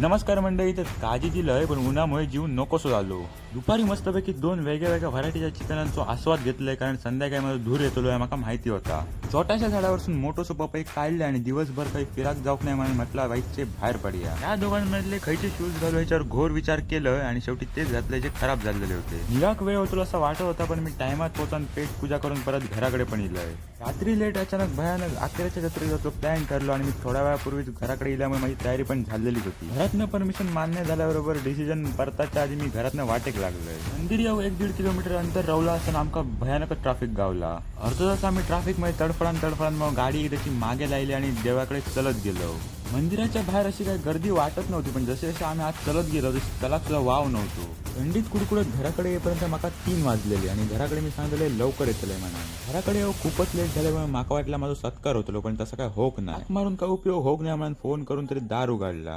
नमस्कार मंडळी तर काळजी दिलंय पण उन्हामुळे जीव नकोसो झालो. दुपारी मस्तपैकी दोन वेगळ्या वेगळ्या व्हरायटीच्या चिकनांचा आस्वाद घेतलाय कारण संध्याकाळी मला धूर येतो माका माहिती होता. छोट्याशा झाडावरसून मोठोसो पपई काढले आणि दिवसभर काही फिराक जाऊक नाही म्हणून म्हटलं बाईकचे बाहेर पडूया. या दोघांमधले खयचे शूज घालू याच्यावर घोर विचार केलं आणि शेवटी तेच घातले जे खराब झालेले होते. निराक वेळ होतो असं वाटत होता पण मी टायमात पोहोचून पेट पूजा करून परत घराकडे पण येलोय रात्री लेट अचानक भयानक अकराच्या जत्रेचा जातो प्लॅन ठरलो आणि मी थोड्या वेळापूर्वीच घराकडे इल्यामुळे माझी तयारी पण झालेलीच होती. घरातनं परमिशन मान्य झाल्याबरोबर डिसिजन परताच्या आधी मी घरातनं वाटेक लागलोय. मंदिर येऊ एक दीड किलोमीटर अंतर रवला असताना आमका भयानक ट्रॅफिक गावला. अर्ध तास आम्ही ट्रॅफिकमध्ये तडफडान तडफडान मग गाडी त्याची मागे लायली आणि देवाकडे चलत गेलो. मंदिराच्या बाहेर अशी काही गर्दी वाटत नव्हती पण जसे जसे आम्ही आज चलत गेलो तशी त्याला सुद्धा वाव नव्हतो. थंडीत कुडकुडत घराकडे येईपर्यंत माका तीन वाजलेले आणि घराकडे मी सांगितले लवकर येतले म्हणा. घराकडे येऊ खूपच लेट झाल्यामुळे माका वाटला माझा सत्कार होतो पण तसं काय होक नाही. मारून काय उपयोग होक नाही म्हणून फोन करून तरी दार उघडला.